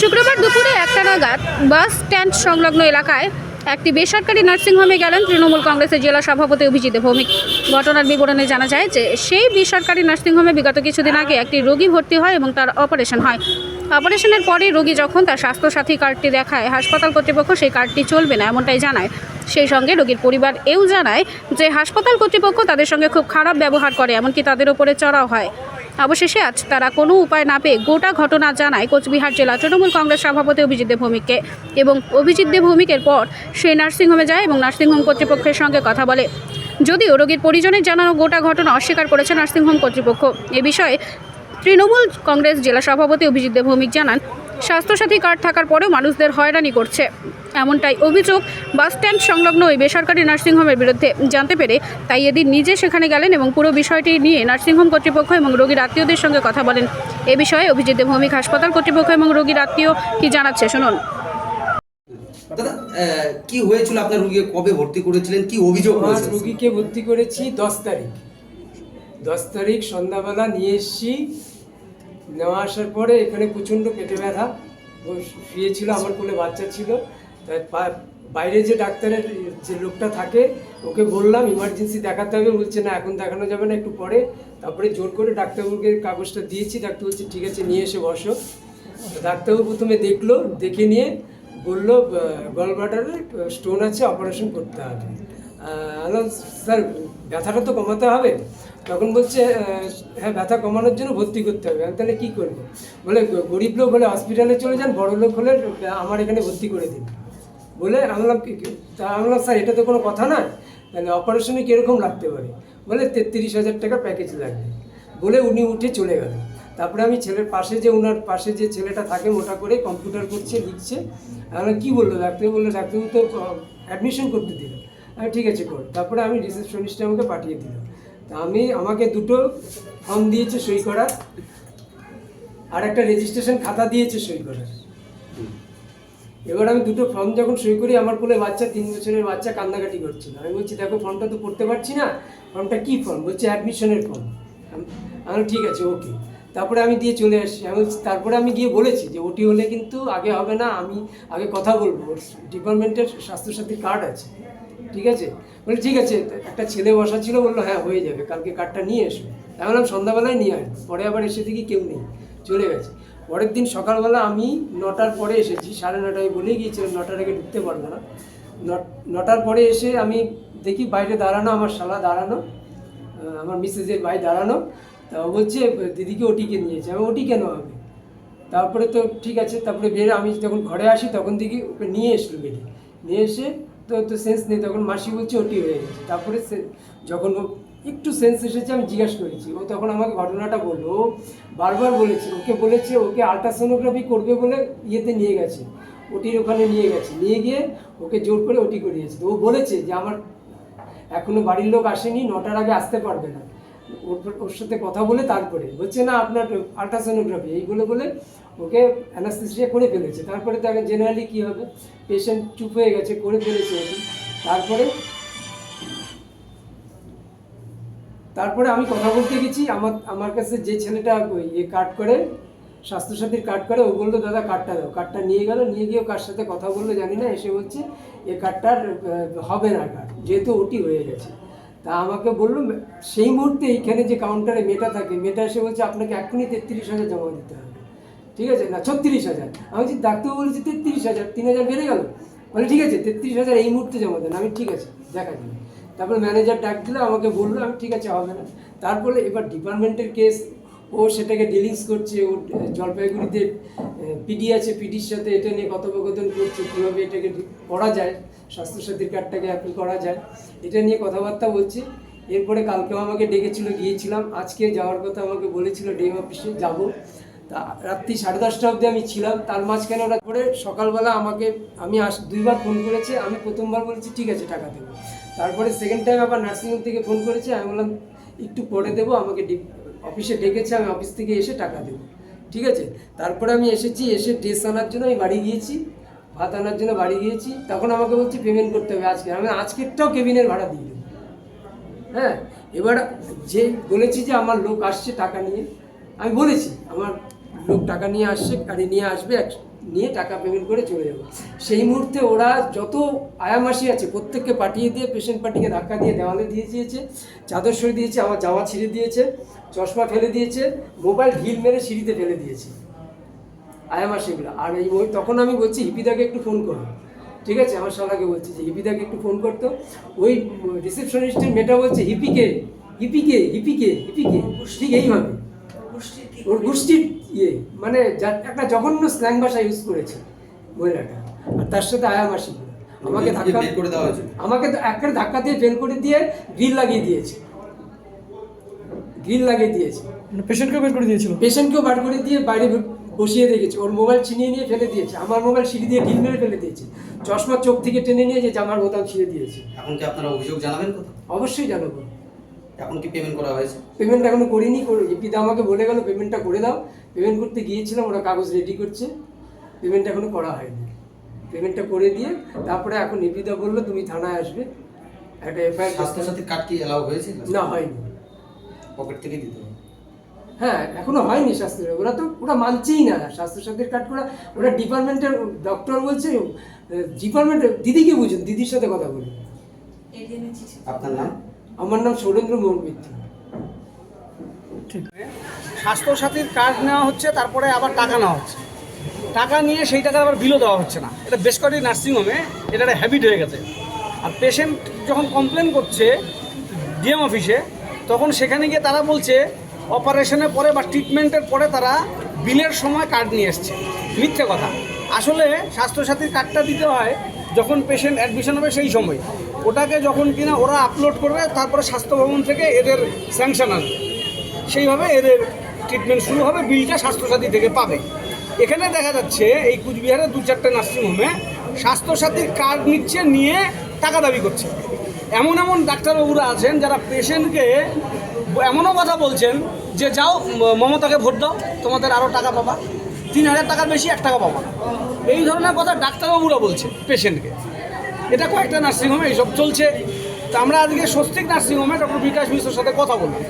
শুক্রবার দুপুরে একটা নাগাদ বাস স্ট্যান্ড সংলগ্ন এলাকায় একটি বেসরকারি নার্সিংহোমে গেলেন তৃণমূল কংগ্রেসের জেলা সভাপতি অভিজিৎ ভৌমিক। ঘটনার বিবরণে জানা যায় যে সেই বেসরকারি নার্সিংহোমে বিগত কিছুদিন আগে একটি রোগী ভর্তি হয় এবং তার অপারেশন হয়। অপারেশনের পরে রোগী যখন তার স্বাস্থ্যসাথী কার্ডটি দেখায়, হাসপাতাল কর্তৃপক্ষ সেই কার্ডটি চলবে না, এমনটাই জানায়। সেই সঙ্গে রোগীর পরিবার এও জানায় যে হাসপাতাল কর্তৃপক্ষ তাদের সঙ্গে খুব খারাপ ব্যবহার করে, এমনকি তাদের ওপরে চড়াও হয়। অবশেষে আজ তারা কোনো উপায় না পেয়ে গোটা ঘটনা জানায় কোচবিহার জেলা তৃণমূল কংগ্রেস সভাপতি অভিজিৎ দেব ভৌমিককে এবং অভিজিৎ দেব ভৌমিকের পর সেই নার্সিংহোমে যায় এবং নার্সিংহোম কর্তৃপক্ষের সঙ্গে কথা বলে। যদিও রোগীর পরিজনের জানানো গোটা ঘটনা অস্বীকার করেছে নার্সিংহোম কর্তৃপক্ষ। এ বিষয়ে তৃণমূল কংগ্রেস জেলা সভাপতি অভিজিৎ দেব ভৌমিক জানান স্বাস্থ্যসাথী কার্ড থাকার পরেও মানুষদের হয়রানি করছে। এমনটাই অভিযোগ বাস স্ট্যান্ড সংলগ্ন ওই বেসরকারি নার্সিংহোমের বিরুদ্ধে। জানতে পেরে তাই এদিন নিজে সেখানে গেলেন এবং পুরো বিষয়টি নিয়ে নার্সিংহোম কর্তৃপক্ষ এবং রোগীর আত্মীয়দের সঙ্গে কথা বলেন। এ বিষয়ে অভিজিৎ দেব ভৌমিক হাসপাতাল কর্তৃপক্ষ এবং রোগীর আত্মীয় কি জানাচ্ছে শুনুন। দাদা কি হয়েছিল? আপনার রুগীকে কবে ভর্তি করেছিলেন? কি অভিযোগ হয়েছে রুগীকে ভর্তি করেছি দশ তারিখ। দশ তারিখ সন্ধ্যাবেলা নিয়ে এসছি। নেওয়া আসার পরে এখানে প্রচণ্ড পেটে ব্যথা। ও শুয়েছিল, আমার কোলে বাচ্চা ছিল। তাই বাইরে যে ডাক্তারের যে লোকটা থাকে, ওকে বললাম ইমার্জেন্সি দেখাতে হবে। বলছে, না, এখন দেখানো যাবে না, একটু পরে। তারপরে জোর করে ডাক্তারবাবুকে কাগজটা দিয়েছি। ডাক্তার বলছে, ঠিক আছে, নিয়ে এসে বসো। ডাক্তারবাবু প্রথমে দেখল, দেখে নিয়ে বলল গলব্লাডারে স্টোন আছে, অপারেশন করতে হবে। স্যার, ব্যথাটা তো কমাতে হবে? তখন বলছে হ্যাঁ ব্যথা কমানোর জন্য ভর্তি করতে হবে। আমি তাহলে কী করব? বলে, গরিব লোক হলে হসপিটালে চলে যান, বড় লোক হলে আমার এখানে ভর্তি করে দিন। বলে, আমি বললাম, কি- কি- তা আমি বললাম, স্যার, এটা তো কোনো কথা না তাহলে অপারেশনে কীরকম লাগতে পারে? বলে, তেত্রিশ হাজার টাকা প্যাকেজ লাগবে। বলে, উনি উঠে চলে গেলেন তারপরে আমি ছেলের পাশে যে ওনার পাশে যে ছেলেটা থাকে, মোটা করে কম্পিউটার করছে, লিখছে। আমি কী বলল? ডাক্তার বলল, ডাক্তারবাবু তো অ্যাডমিশন করতে দিল। আমি ঠিক আছে, কর। তারপরে আমি রিসেপশনিস্টে আমাকে পাঠিয়ে দিল তা আমি আমাকে দুটো ফর্ম দিয়েছে সই করার, আর একটা রেজিস্ট্রেশন খাতা দিয়েছে সই করার। এবার আমি দুটো ফর্ম যখন সই করি, আমার কোলে বাচ্চা, তিন বছরের বাচ্চা কান্নাকাটি করছিল। আমি বলছি, দেখো ফর্মটা তো পড়তে পারছি না। ফর্মটা কী ফর্ম বলছে অ্যাডমিশনের ফর্ম আমি ঠিক আছে ওকে তারপরে আমি দিয়ে চলে আসছি আমি তারপরে আমি গিয়ে বলেছি যে, ওটি হলে কিন্তু আগে হবে না, আমি আগে কথা বলব। ডিপার্টমেন্টের স্বাস্থ্যসাথীর কার্ড আছে। ঠিক আছে? বলে, ঠিক আছে। একটা ছেলে বসা ছিল, বলল হ্যাঁ হয়ে যাবে, কালকে কার্ডটা নিয়ে এসো। আমি বললাম, সন্ধ্যাবেলায় নিয়ে আসব পরে আবার এসে দেখি কেউ নেই, চলে গেছে। পরের দিন সকালবেলা আমি নটার পরে এসেছি, সাড়ে নটায় বলেই গিয়েছিলাম, নটার আগে ঢুকতে পারব না। নটার পরে এসে আমি দেখি বাইরে দাঁড়ানো, আমার শালা দাঁড়ানো আমার মিসেসের ভাই দাঁড়ানো। তা বলছে, দিদিকে ওটিকে নিয়েছে আমি ওটি কেন হবে? তারপরে তো ঠিক আছে, তারপরে বের, আমি যখন ঘরে আসি, তখন দেখি ওকে নিয়ে এসলো বেরিয়ে নিয়ে এসে তো তো সেন্স নেই, তখন মাসি বলছে, ওটি হয়ে গেছে। তারপরে যখন ও একটু সেন্স এসেছে, আমি জিজ্ঞাস করেছি। ও তখন আমাকে ঘটনাটা বলল। ও বারবার বলেছে, ওকে বলেছে, ওকে আলট্রাসোনোগ্রাফি করবে বলে ইয়েতে নিয়ে গেছে। ওটির ওখানে নিয়ে গেছে। নিয়ে গিয়ে ওকে জোর করে ওটি করিয়েছে। ও বলেছে যে, আমার এখনও বাড়ির লোক আসেনি, নটার আগে আসতে পারবে না। ওর ওর সাথে কথা বলে তারপরে বলছে, না, আপনার আলট্রাসোনোগ্রাফি এই বলে বলে ওকে অ্যানাস্থেসিয়া করে ফেলেছে। তারপরে তাকে জেনারেলি কী হবে? পেশেন্ট চুপ হয়ে গেছে, করে ফেলেছে তারপরে তারপরে আমি কথা বলতে গেছি। আমার আমার কাছে যে ছেলেটা ওই ইয়ে কার্ড করে, স্বাস্থ্যসাথীর কার্ড করে, ও বলল, দাদা কার্ডটা দাও। কার্ডটা নিয়ে গেল, নিয়ে গিয়ে কার সাথে কথা বলল জানি না, এসে বলছে, এ কার্ডটার হবে না কার্ড যেহেতু ওটি হয়ে গেছে। তা আমাকে বলল, সেই মুহূর্তে এইখানে যে কাউন্টারে মেটা থাকে মেটা এসে বলছে, আপনাকে এখনই তেত্রিশ হাজার জমা দিতে হবে। ঠিক আছে? না, ছত্রিশ হাজার। আমি বলছি ডাক্তার বলেছি তেত্রিশ হাজার, তিন হাজার বেড়ে গেল। বলে, ঠিক আছে, তেত্রিশ হাজার এই মুহূর্তে জমা দেন। আমি, ঠিক আছে, দেখা যাবে। তারপরে ম্যানেজার ডাক দিল, আমাকে বলল, আমি, ঠিক আছে, হবে না। তারপরে এবার ডিপার্টমেন্টের কেস ও সেটাকে ডিলিংস করছে, ও জলপাইগুড়িতে পিডি আছে পিডির সাথে এটা নিয়ে কথোপকথন করছে, কীভাবে এটাকে করা যায়, স্বাস্থ্যসাথীর কার্ডটাকে অ্যাপ্লাই করা যায়, এটা নিয়ে কথাবার্তা বলছে। এরপরে কালকেও আমাকে ডেকেছিল, গিয়েছিলাম। আজকে যাওয়ার কথা আমাকে বলেছিল ডে অফিসে যাব। তা রাত্রি সাড়ে দশটা অবধি আমি ছিলাম। তার মাঝখানে ওরা করে সকালবেলা আমাকে, আমি আস, দুইবার ফোন করেছে, আমি প্রথমবার বলেছি, ঠিক আছে, টাকা দেবো। তারপরে সেকেন্ড টাইম আবার নার্সিংহোম থেকে ফোন করেছে, আমি বললাম, একটু পরে দেবো, আমাকে অফিসে ডেকেছে, আমি অফিস থেকে এসে টাকা দেবো। ঠিক আছে? তারপরে আমি এসেছি, এসে ড্রেস আনার জন্য আমি বাড়ি গিয়েছি, ভাত আনার জন্য বাড়ি গিয়েছি। তখন আমাকে বলছি পেমেন্ট করতে হবে আজকে। আমি আজকেরটাও কেবিনের ভাড়া দিয়ে দেবো। হ্যাঁ? এবার যে বলেছি যে আমার লোক আসছে টাকা নিয়ে, আমি বলেছি, আমার লোক টাকা নিয়ে আসছে গাড়ি নিয়ে আসবে এক নিয়ে টাকা পেমেন্ট করে চলে যাব। সেই মুহূর্তে ওরা যত আয়ামাসি আছে প্রত্যেককে পাঠিয়ে দিয়ে পেশেন্ট পার্টিকে ধাক্কা দিয়ে দেওয়ালে দিয়ে দিয়েছে চাদর সরে দিয়েছে আমার জামা ছিঁড়ে দিয়েছে চশমা ফেলে দিয়েছে মোবাইল ঢিল মেরে সিঁড়িতে ফেলে দিয়েছে। আয়ামাসিগুলো। আর এই ওই তখন আমি বলছি হিপিদাকে একটু ফোন করো। ঠিক আছে আমার শালাকে বলছি যে হিপিদাকে একটু ফোন করতো ওই রিসেপশনিস্টের মেয়েটা বলছে হিপিকে হিপিকে হিপিকে হিপিকে। ঠিক এইভাবে। ওর গোষ্ঠীর ইয়ে মানে একটা জঘন্য স্ল্যাং ভাষা ইউজ করেছে মহিলাটা। আর তার সাথে আয়ামাসি আমাকে ধাক্কা করে দেওয়া হয়েছিল আমাকে তো একটা ধাক্কা দিয়ে ফেল করে দিয়ে গ্রিল লাগিয়ে দিয়েছে। গ্রিল লাগিয়ে দিয়েছে। পেশেন্টকে বের করে দিয়েছিল? পেশেন্টকেও বার করে দিয়ে বাইরে বসিয়ে রেখেছে ওর মোবাইল ছিনিয়ে নিয়ে ফেলে দিয়েছে। আমার মোবাইল সিঁড়ি দিয়ে ঢিল মেরে ফেলে দিয়েছে। চশমা চোখ থেকে টেনে নিয়ে যে জামার বোতাম ছিঁড়ে দিয়েছে। এখন কি আপনারা অভিযোগ জানাবেন কোথাও? অবশ্যই জানাব। এখন কি পেমেন্ট করা হয়েছে? পেমেন্ট এখনও করিনি পিতা আমাকে বলে গেল পেমেন্টটা করে দাও। পেমেন্ট করতে গিয়েছিলাম ওরা কাগজ রেডি করছে। পেমেন্ট এখনও করা হয়নি। পেমেন্টটা করে দিয়ে তারপরে এখন নিবিদা বলল তুমি থানায় আসবে। একটা এফআইআর স্বাস্থ্যসাথীর কার্ড কি এলাও হয়েছে? না হয়নি। পকেট থেকে দিতে হ্যাঁ এখনও হয়নি স্বাস্থ্য ওরা তো ওরা মানছেই না। স্বাস্থ্যসাথীর কার্ড করা ওরা ডিপার্টমেন্টের ডক্টর বলছে ডিপার্টমেন্টের দিদিকে বুঝুন দিদির সাথে কথা বলুন। আপনার নাম? আমার নাম সৌরেন্দ্র মোহন মিত্র স্বাস্থ্যসাথীর কার্ড নেওয়া হচ্ছে, তারপরে আবার টাকা নেওয়া হচ্ছে। টাকা নিয়ে সেই টাকা আবার বিলও দেওয়া হচ্ছে না। এটা বেশ কয়েকটি নার্সিংহোমে এটা একটা হ্যাবিট হয়ে গেছে। আর পেশেন্ট যখন কমপ্লেন করছে ডিএম অফিসে তখন সেখানে গিয়ে তারা বলছে অপারেশনের পরে বা ট্রিটমেন্টের পরে তারা বিলের সময় কার্ড নিয়ে এসছে। মিথ্যে কথা। আসলে স্বাস্থ্যসাথীর কার্ডটা দিতে হয় যখন পেশেন্ট অ্যাডমিশন হবে সেই সময়। ওটাকে যখন কিনা ওরা আপলোড করবে, তারপরে স্বাস্থ্য ভবন থেকে এদের স্যাংশন আসবে। সেইভাবে এদের ট্রিটমেন্ট শুরু হবে বিলটা স্বাস্থ্যসাথী থেকে পাবে। এখানে দেখা যাচ্ছে, এই কুচবিহারের দু চারটে নার্সিংহোমে স্বাস্থ্যসাথীর কার্ড নিচ্ছে, নিয়ে টাকা দাবি করছে। এমন এমন ডাক্তারবাবুরা আছেন যারা পেশেন্টকে এমনও কথা বলছেন যে, যাও, মমতাকে ভোট দাও, তোমাদের আরও টাকা পাবা। তিন হাজার টাকার বেশি এক টাকা পাবা এই ধরনের কথা ডাক্তারবাবুরা বলছে পেশেন্টকে। এটা কয়েকটা নার্সিংহোমে এইসব চলছে। তা আমরা আজকে স্বস্তিক নার্সিংহোমে ডক্টর বিকাশ মিশ্রের সাথে কথা বললাম।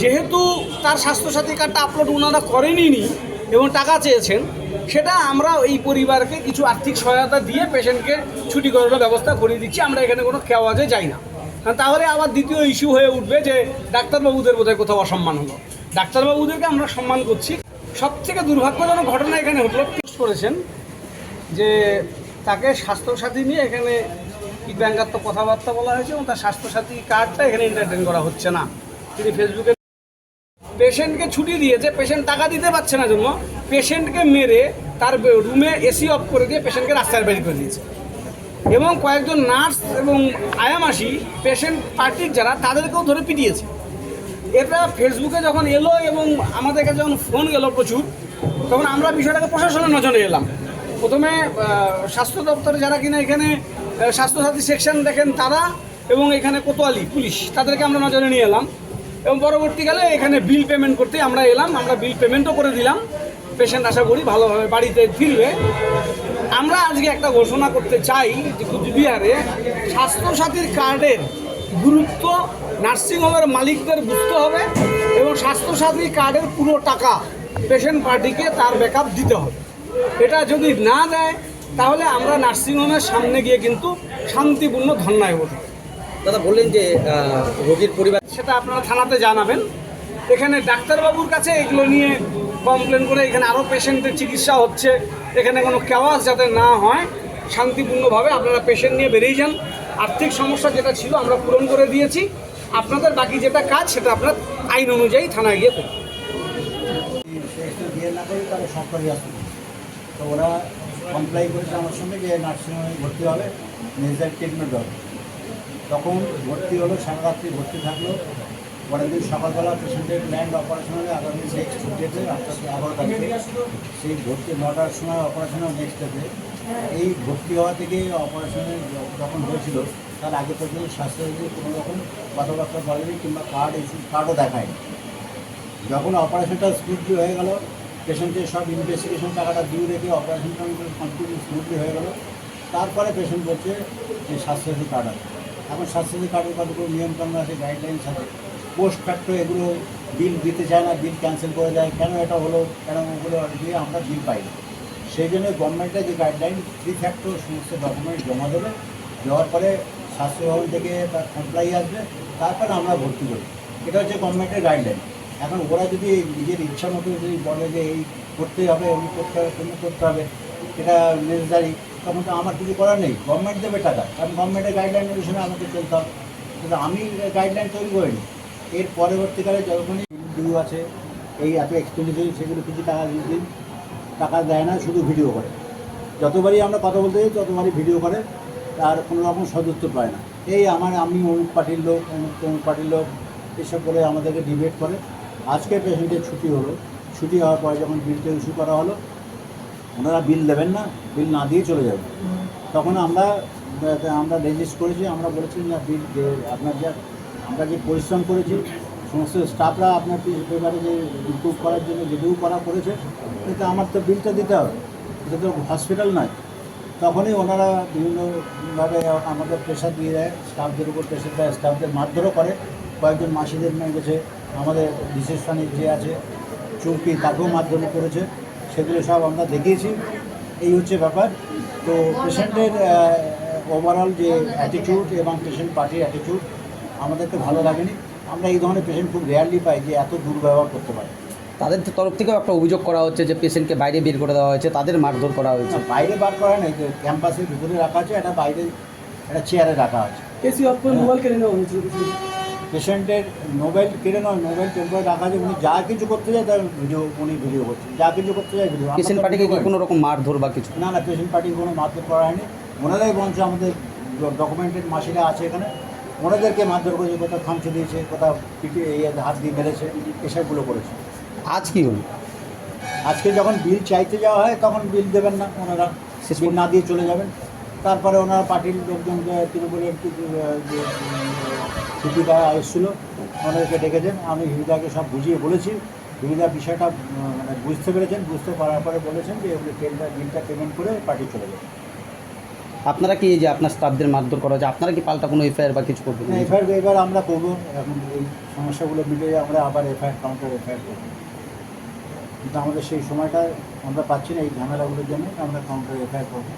যেহেতু তার স্বাস্থ্যসাথী কার্ডটা আপলোড ওনারা করেনি এবং টাকা চেয়েছেন, সেটা আমরা এই পরিবারকে কিছু আর্থিক সহায়তা দিয়ে পেশেন্টকে ছুটি করানোর ব্যবস্থা করে দিচ্ছি, আমরা এখানে কোনো খেওয়াজে যাই না। কারণ তাহলে আবার দ্বিতীয় ইস্যু হয়ে উঠবে যে ডাক্তারবাবুদের বোধহয় কোথাও অসম্মান হলো। ডাক্তারবাবুদেরকে আমরা সম্মান করছি। সব থেকে দুর্ভাগ্যজনক ঘটনা এখানে হলো করেছেন যে তাকে স্বাস্থ্যসাথী নিয়ে এখানে ব্যঙ্গাত্মক কথাবার্তা বলা হয়েছে এবং তার স্বাস্থ্যসাথী কার্ডটা এখানে এন্টারটেন করা হচ্ছে না। তিনি ফেসবুকে পেশেন্টকে ছুটি দিয়েছে, পেশেন্ট টাকা দিতে পারছে না জন্য, পেশেন্টকে মেরে তার রুমে এসি অফ করে দিয়ে পেশেন্টকে রাস্তায় বের করে দিয়েছে। এবং কয়েকজন নার্স এবং আয়ামাসি পেশেন্ট পার্টির যারা, তাদেরকেও ধরে পিটিয়েছে। এটা ফেসবুকে যখন এলো এবং আমাদের কাছে যখন ফোন গেল প্রচুর, তখন আমরা বিষয়টাকে প্রশাসনের নজরে এলাম। প্রথমে স্বাস্থ্য দপ্তরে যারা কিনা এখানে স্বাস্থ্যসাথী সেকশন দেখেন তারা এবং এখানে কোতোয়ালি পুলিশ, তাদেরকে আমরা নজরে নিয়ে এলাম। এবং পরবর্তীকালে এখানে বিল পেমেন্ট করতে আমরা এলাম, আমরা বিল পেমেন্টও করে দিলাম। পেশেন্ট আশা করি ভালোভাবে বাড়িতে ফিরবে। আমরা আজকে একটা ঘোষণা করতে চাই যে কুচবিহারে স্বাস্থ্যসাথীর কার্ডের গুরুত্ব নার্সিংহোমের মালিকদের বুঝতে হবে এবং স্বাস্থ্যসাথী কার্ডের পুরো টাকা পেশেন্ট পার্টিকে তার ব্যাকআপ দিতে হবে। এটা যদি না দেয়, তাহলে আমরা নার্সিংহোমের সামনে গিয়ে কিন্তু শান্তিপূর্ণ ধর্নায় বসব। দাদা বললেন যে রোগীর পরিবার সেটা আপনারা থানাতে জানাবেন। এখানে ডাক্তারবাবুর কাছে এগুলো নিয়ে কমপ্লেন করে এখানে আরও পেশেন্টের চিকিৎসা হচ্ছে। এখানে কোনো কেওয়াজ যাতে না হয় শান্তিপূর্ণভাবে আপনারা পেশেন্ট নিয়ে বেরিয়ে যান। আর্থিক সমস্যা যেটা ছিল আমরা পূরণ করে দিয়েছি। আপনাদের বাকি যেটা কাজ সেটা আপনার আইন অনুযায়ী থানায় গিয়ে করুন। তো ওরা কমপ্লাই করেছে আমার সঙ্গে যে নার্সিংহোমে ভর্তি হবে নিজের ট্রিটমেন্ট হবে। তখন ভর্তি হলো সারা রাত্রি ভর্তি থাকল। পরের দিন সকালবেলা পেশেন্টের ল্যান্ড অপারেশন হলে আগামী নেক্সট ডেতে আপনার এগারো তারিখে সেই ভর্তি, নটার সময় অপারেশন নেক্সট ডেতে এই ভর্তি হওয়া থেকে অপারেশনে যখন হয়েছিল, তার আগে পর্যন্ত স্বাস্থ্যসাথী কোনো রকম কথাবার্তা বলেনি কিংবা কার্ড কার্ডও দেখায়নি। যখন অপারেশনটা স্মুথলি হয়ে গেল, পেশেন্টের সব ইনভেস্টিগেশন টাকাটা দিয়ে রেখে অপারেশনটা কমপ্লিটলি স্মুথলি হয়ে গেল। তারপরে পেশেন্ট বলছে যে স্বাস্থ্যসাথী কার্ড আছে। এখন স্বাস্থ্যসাথী কার্ডের কতগুলো নিয়মকানুন আছে গাইডলাইন্স আছে পোস্ট কার্ডটা এগুলো বিল দিতে চায় না বিল ক্যান্সেল করে দেয়। কেন এটা হলো, কেন ওগুলো দিয়ে আমরা বিল পাই না। সেই জন্য গভর্নমেন্টের যে গাইডলাইন থ্রি ফ্যাক্টর সমস্ত ডকুমেন্ট জমা দেবে। দেওয়ার পরে স্বাস্থ্যভবন থেকে তার কমপ্লাই আসবে। তারপরে আমরা ভর্তি করি। এটা হচ্ছে গভর্নমেন্টের গাইডলাইন এখন ওরা যদি নিজের ইচ্ছা মতো যদি বলে যে এই করতে হবে এমনি করতে হবে তেমনি করতে হবে, এটা নেসেসারি তখন তো আমার কিছু করার নেই। গভর্নমেন্ট দেবে টাকা, কারণ গভর্নমেন্টের গাইডলাইন অনুসারে আমাকে চলতে হবে। কিন্তু আমি গাইডলাইন তৈরি করিনি। এর পরবর্তীকালে যখনই ডিউ আছে, এই এত এক্সপেন্ডিচার সেগুলো কিছু টাকা দিন। টাকা দেয় না, শুধু ভিডিও করে। যতবারই আমরা কথা বলতে যাই, ততবারই ভিডিও করে। তার কোনো রকম সদুত্তর পায় না। এই আমার, আমি অমুক পার্টির লোক অমুক তমুক পার্টির লোক, এসব বলে আমাদেরকে ডিবেট করে। আজকে পেশেন্টের ছুটি হলো। ছুটি হওয়ার পরে যখন বিলটা ইস্যু করা হলো ওনারা বিল দেবেন না, বিল না দিয়ে চলে যাবেন তখন আমরা আমরা রেজিস্ট করেছি, আমরা বলেছি না বিল যে আপনার যা, আমরা যে পরিশ্রম করেছি, সমস্ত স্টাফরা আপনার পেপারে যে ইম্প্রুভ করার জন্য যেটুকু করা করেছে, কিন্তু আমার তো বিলটা দিতে হবে। এটা তো হসপিটাল নয়। তখনই ওনারা বিভিন্নভাবে আমাদের প্রেশার দিয়ে দেয় স্টাফদের উপর প্রেশার দেয় স্টাফদের মারধরও করে। কয়েকজন মাসিদের নিয়ে গেছে, আমাদের রিসেপশনে যে আছে, চুমকি তাকেও মারধর করেছে। সেগুলো সব আমরা দেখিয়েছি। এই হচ্ছে ব্যাপার। তো পেশেন্টের ওভারঅল যে অ্যাটিটিউড এবং পেশেন্ট পার্টির অ্যাটিটিউড আমাদেরকে ভালো লাগেনি। আমরা এই ধরনের পেশেন্ট খুব রেয়ারলি পাই যে এত দুর্ব্যবহার করতে পারে। তাদের তরফ থেকেও একটা অভিযোগ করা হচ্ছে যে পেশেন্টকে বাইরে বের করে দেওয়া হয়েছে তাদের মারধর করা হয়েছে। বাইরে বার করা নেই যে ক্যাম্পাসের ভিতরে রাখা আছে এটা বাইরে একটা চেয়ারে রাখা আছে। এসি অফ করে মোবাইল কেড়ে নেওয়া হয়েছিল পেশেন্টের মোবাইল কেড়ে নয় মোবাইল টেম্পোরে রাখা আছে উনি যা কিছু করতে যায় তার ভিডিও উনি ভিডিও করছেন যা কিছু করতে যায় ভিডিও। পেশেন্ট পার্টিকে কি কোনো রকম মারধর বা কিছু? না না পেশেন্ট পার্টির কোনো মারধর করা হয়নি। ওনারাই বঞ্চ আমাদের ডকুমেন্টেড মাসিরা আছে এখানে। ওনাদেরকে মারধর করেছে কোথাও খামচে দিয়েছে কোথাও পিঠে হাত দিয়ে মেরেছে এসবগুলো করেছে। আজ কি হলো? আজকে যখন বিল চাইতে যাওয়া হয় তখন বিল দেবেন না ওনারা। বিল না দিয়ে চলে যাবেন। তারপরে ওনারা পার্টির লোকজন যে তৃণমূলের যে হিবিদা এসেছিল ওনাদেরকে ডেকেছেন। আমি হিবিদাকে সব বুঝিয়ে বলেছি। হিবিদা বিষয়টা মানে বুঝতে পেরেছেন। বুঝতে পারার পরে বলেছেন যে এগুলো বিলটা বিলটা পেমেন্ট করে পার্টি চলে যাবে। আপনারা কি এই যে আপনার স্টাফদের মারধর করা হচ্ছে আপনারা কি পাল্টা কোনো এফআইআর বা কিছু করবেন? এফআইআর এবার আমরা করব। এখন এই সমস্যাগুলো মিলে আমরা আবার এফআইআর কাউন্টার এফআইআর করব। কিন্তু আমাদের সেই সময়টা আমরা পাচ্ছি না এই ঝামেলাগুলোর জন্য আমরা কাউন্টার এফআইআর করব।